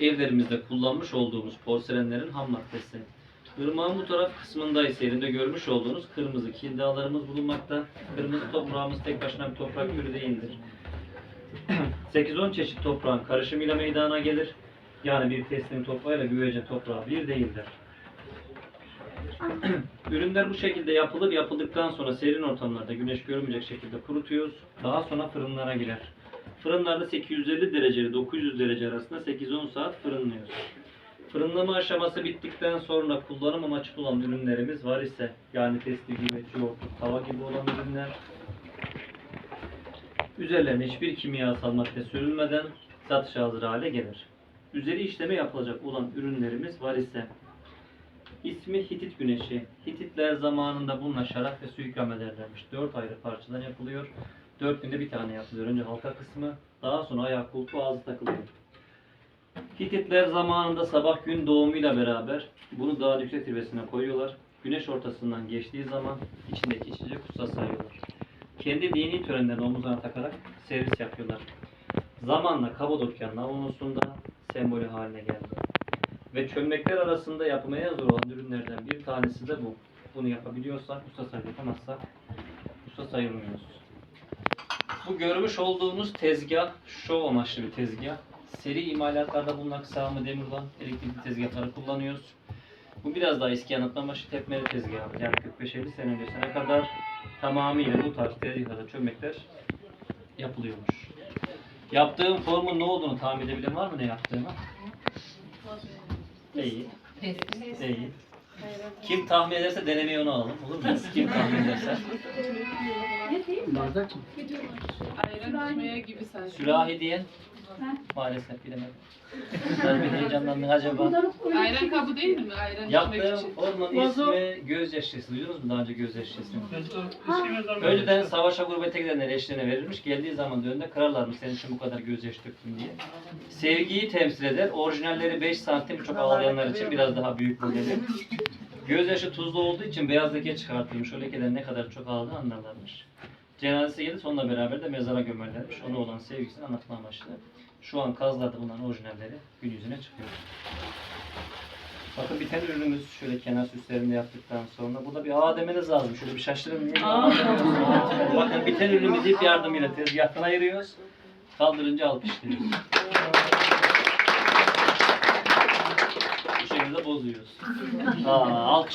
evlerimizde kullanmış olduğumuz porselenlerin ham maddesi. Irmağın bu taraf kısmında ise elinde görmüş olduğunuz kırmızı kildalarımız bulunmakta. Kırmızı toprağımız tek başına bir toprak türü değildir. 8-10 çeşit toprağın karışımıyla meydana gelir. Yani bir teslim toprağıyla güvecin toprağı bir değildir. Ürünler bu şekilde yapılır. Yapıldıktan sonra serin ortamlarda güneş görmeyecek şekilde kurutuyoruz. Daha sonra fırınlara girer. Fırınlarda 850 derece ile 900 derece arasında 8-10 saat fırınlıyoruz. Fırınlama aşaması bittikten sonra kullanım amaçlı olan ürünlerimiz var ise yani testi gibi, yoğurtluk, tava gibi olan ürünler üzerlerine hiçbir kimyasal madde sürülmeden satışa hazır hale gelir. Üzeri işleme yapılacak olan ürünlerimiz var ise İsmi Hitit Güneşi. Hititler zamanında bununla şarap ve su ikram ederlermiş. Dört ayrı parçadan yapılıyor. Dört günde bir tane yapılıyor. Önce halka kısmı, daha sonra ayak kulpu ağzı takılıyor. Hititler zamanında sabah gün doğumuyla beraber bunu dağın yüksek zirvesine koyuyorlar. Güneş ortasından geçtiği zaman içindeki içecek kutsal sayıyorlar. Kendi dini törenlerini omuzlarına takarak servis yapıyorlar. Zamanla Kapadokya Navonusunda sembolü haline geldi. Ve çömlekler arasında yapmaya zor olan ürünlerden bir tanesi de bu. Bunu yapabiliyorsak usta sayı yapamazsak usta sayılmıyoruz. Bu görmüş olduğunuz tezgah şov amaçlı bir tezgah. Seri imalatlarda bulunan kısalma demirden elektrikli tezgahları kullanıyoruz. Bu biraz daha eski anlatma amaçlı tepmeli tezgah. Yani 45-50 sene öncesine kadar tamamıyla bu tarz tezgahlarda çömlekler yapılıyormuş. Yaptığım formun ne olduğunu tahmin edebilen var mı ne yaptığımı? Değil. Değil. Kim tahmin ederse denemeye onu alalım. Olur mu? Kim tahmin ederse. Bardak mı? Ayran içmeye gibi sanki. Sürahi diyen maalesef bilemedim. Biraz bir heyecanlandın acaba. Ayran kabı değil mi? Ayran içmek Yaptığım için. ormanın ismi gözyaşı şişesi. Duydunuz mu daha önce gözyaşı şişesini? Önceden savaşa gurbete gidenler eşlerine verilmiş. Geldiği zaman da önünde kırarlarmış senin için bu kadar gözyaşı döktüm diye. Sevgiyi temsil eder. Orijinalleri 5 santim çok ağlayanlar için biraz daha büyük modeli. Gözyaşı tuzlu olduğu için beyaz leke çıkartılmış. O lekeden ne kadar çok ağladığını anlarlarmış. Cenazesi geldi onunla beraber de mezara gömerlermiş. Ona olan sevgisini anlatma amaçlı. Şu an kazlarda bulunan orijinalleri gün yüzüne çıkıyor. Bakın biten ürünümüz şöyle kenar süslerini yaptıktan sonra burada bir A demeniz lazım. Şöyle bir şaşırın? Bakın biten ürünümüzü ip yardımıyla tezgahtan ayırıyoruz. Kaldırınca alkışlıyoruz. Bu şekilde bozuyoruz. Aa, alkış